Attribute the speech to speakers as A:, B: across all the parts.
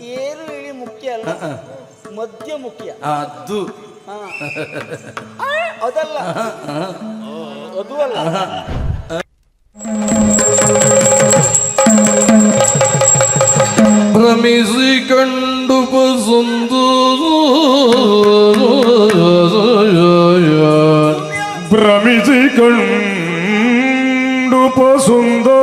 A: ಏರು ಇಳಿ ಮುಖ್ಯ ಅಲ್ಲ
B: ಹ,
A: ಮಧ್ಯ ಮುಖ್ಯ.
B: ಅದು.
A: ಆ ಅದಲ್ಲ. ಅದು ಅಲ್ಲ.
B: ಭ್ರಮಿಸಿ ಕಂಡು ಬಸಂದು.
C: ಭ್ರಮಿಸಿ ಕಂಡು ಸುಂದರ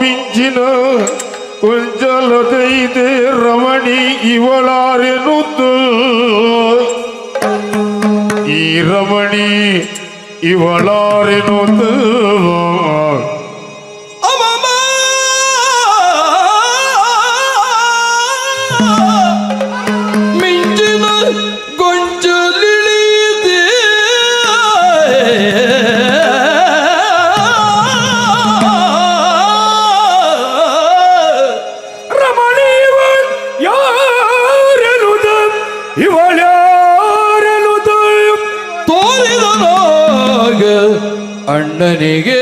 C: ಮಿಂಚಿನ ಕೊಂಚಲದೈದೆ ರಮಣಿ ಇವಳಾರೆನುತ್ತು ಈ ರಮಣಿ ಇವಳಾರೆನುತ್ತು
B: ಅಣ್ಣನಿಗೆ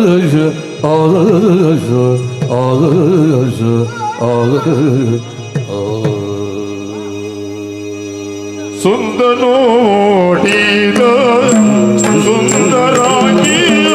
B: ağzı
C: ağzı ağzı ağzı Sundanu hida sundaragi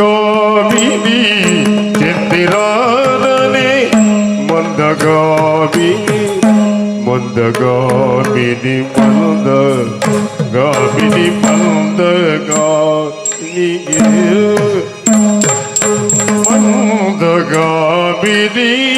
C: মন্দগামিনী চিত্তিরানী মন্দগামিনী মন্দগামিনী মন্দ গামিনী মন্দ গামিনী মন্দগামিনী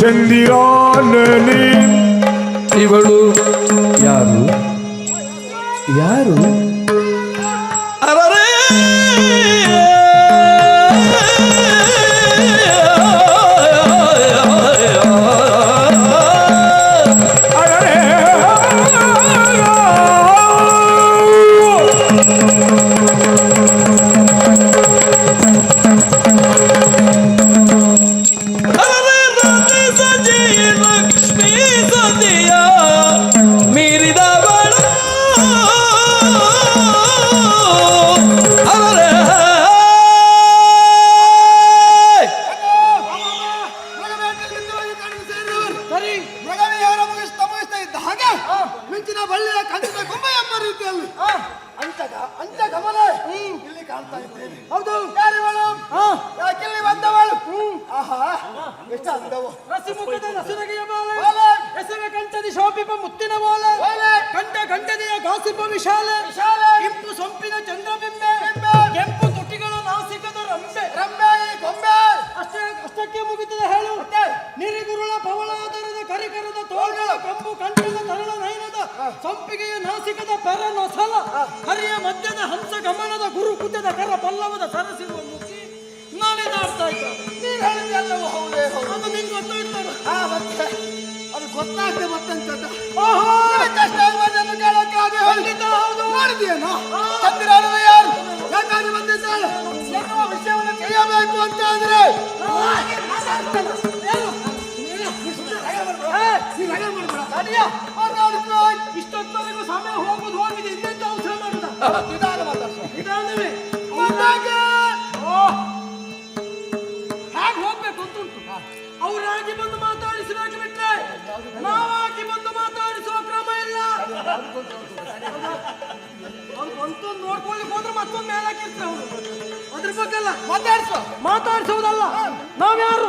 C: ಚಂದಿರಾನನೇ ಇವಳು
B: ಯಾರು? ಯಾರು?
D: ಹಾಗೆ ಮಿಂಚಿನ ಬಳ್ಳಿಯ ಕಂಚಿನ ಗೊಂಬೆ ಎಂಬ ರೀತಿಯಲ್ಲಿ ಅಂಚಗ ಅಂಚ ಗಮನ ಇಲ್ಲಿ ಕಾಣ್ತಾ ಇದ್ದೇನೆ. ಹೌದು. ಯಾರಿವಳು ಯಾಕಿಲ್ಲಿ ಬಂದವಳು? ಆಹಾ. ಎಷ್ಟು ಅಂದವು.
E: ರಸಿಮುಖದ ನಸುನಗೆಯ ಬಾಲೆ
D: ಬಾಲೆ.
E: ಎಸವೆ ಕಂಠದಿ ಶೋಭಿಪ ಮುತ್ತಿನ ಬೋಲೆ
D: ಬಾಲೆ.
E: ಕಂಠ ಕಂಠದಿಯ ಗಾಸಿಪ ವಿಶಾಲ.
D: ವಿಶಾಲ.
E: ಕೆಂಪು ಸೊಂಪಿನ ಚಂದ್ರಬಿಂಬೆ.
D: ಬಿಂಬೆ.
E: ಕೆಂಪು ತುಟಿಗಳ ನಾಸಿಕದ ರಂಬೆ.
D: ರಂಬೆ ಗೊಂಬೆ.
E: ಅಷ್ಟೇ ಅಷ್ಟಕ್ಕೆ ಮುಗಿತದೆ ಹೇಳು. ನಿರಿಗುರುಳ ಪವಳಾದರದ ಕರಿಕರದ ತೋಳ್ಗಳ ಕಂಬು ಕಂಠದ ತರಳ ಸಂಪಿಗೆಯ ನಾಸಿಕದ ಪರ ನೊಸಲ ಹರಿಯ ಮಧ್ಯದ ಹಂಸ ಗಮನದ ಗುರು ಕುತದ ಕರ ಪಲ್ಲವದ ಸರಸಿರುವ ಮುಖಿ ನಾಳಿದಾಡ್ತಾ ಇದ್ದ.
D: ನೀನ್ ಹೌದೇ ಹೌದು.
E: ಅದು ನಿಂಗೆ ಗೊತ್ತಾಯ್ತಲ್ಲ
D: ಆ ಮತ್ತೆ. ಅದು ಗೊತ್ತಾಗ್ತದೆ ಮತ್ತಂತ ಕೇಳಕ್ಕಾಗಿ
E: ಹೌದು.
D: ಮಾಡಿದೆಯೇನೋ? ಚಂದಿರಾಡುವ ಯಾರು? ಯಾಕಾಗಿ ಬಂದಿದ್ದಾಳೆ? ಎನ್ನುವ ವಿಷಯವನ್ನು ತಿಳಿಯಬೇಕು ಅಂತ ಅಂದ್ರೆ ನಿಧಾನ ಮಾತಾಡ್ಸು.
E: ನಿಧಾನವೇ
D: ಮುಂದಾಗೆ.
E: ಹೇಗೆ ಹೋಗ್ಬೇಕು ಅಂತ ಉಂಟು ಅವರಾಗಿ ಬಂದು ಮಾತಾಡಿಸಬೇಕು ಬಿಟ್ರೆ ನಾವಾಗಿ ಬಂದು ಮಾತಾಡಿಸುವ ಕ್ರಮ ಇಲ್ಲ. ನೋಡ್ಕೊಳ್ಳಿಕ್ಕೆ ಹೋದ್ರೆ ಮತ್ತೊಂದು ಮೇಲೆ ಹಾಕಿರ್ತಾರೆ ಅವರು. ಅದ್ರ ಬಗ್ಗೆ ಅಲ್ಲ
D: ಮಾತಾಡ್ಸು.
E: ಮಾತಾಡಿಸುವುದಲ್ಲ. ನಾವ್ಯಾರು?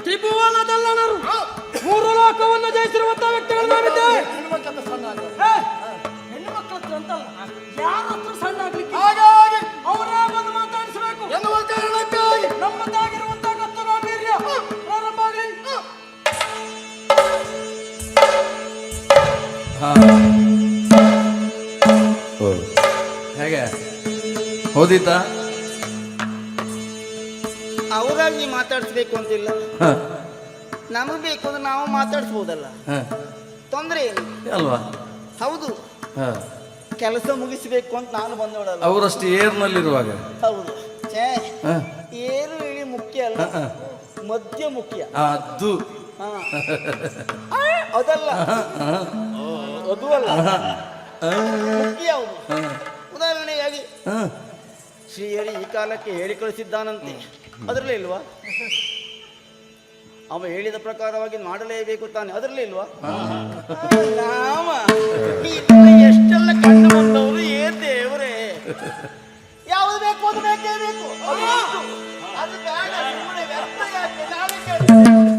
E: ತ್ರಿಭುವನದಲ್ಲನರು. ಮೂರು ಲೋಕವನ್ನು ಜಯಿಸಿರುವಂತಹ
B: ಓದಿತಾ
A: ಅವರಾಗಿ ಮಾತಾಡಿಸ್ಬೇಕು ಅಂತಿಲ್ಲ.
B: ನಮಗ್
A: ನಮಗೆ ಬೇಕು ಅಂದ್ರೆ ನಾವು ಮಾತಾಡಿಸ್ಬೋದಲ್ಲ. ತೊಂದರೆ ಏನು?
B: ಅಲ್ವಾ?
A: ಹೌದು. ಕೆಲಸ ಮುಗಿಸ್ಬೇಕು ಅಂತ ನಾನು ಬಂದೋಡಲ್ಲ
B: ಅವರಷ್ಟು ಏರ್ನಲ್ಲಿರುವಾಗ?
A: ಹೌದು. ಛೇ ಏರು ಇಳಿ ಮುಖ್ಯ ಅಲ್ಲ. ಮಧ್ಯ ಮುಖ್ಯ.
B: ಅದು.
A: ಅದಲ್ಲ. ಅದು ಅಲ್ಲ. ಮುಖ್ಯ ಉದಾಹರಣೆಯಾಗಿ. ಶ್ರೀಹರಿ ಈ ಕಾಲಕ್ಕೆ ಹೇಳಿ ಕಳಿಸಿದ್ದಾನಂತೆ. ಅದರಲ್ಲೇ ಇಲ್ವಾ? ಅವ ಹೇಳಿದ ಪ್ರಕಾರವಾಗಿ ಮಾಡಲೇಬೇಕು ತಾನೆ. ಅದರಲ್ಲೇ ಇಲ್ವಾ? ರಾಮ ಎಷ್ಟೆಲ್ಲ ಕಂಡು ಬಂದವರು ಏ ದೇವರೇ. ಯಾವುದು ಬೇಕು ಅದು ಬೇಕೇ ಬೇಕು. ಅದು ಬೇಡ ಸುಮ್ಮನೆ ವ್ಯರ್ಥ ಯಾಕೆ? ನಾಳೆ.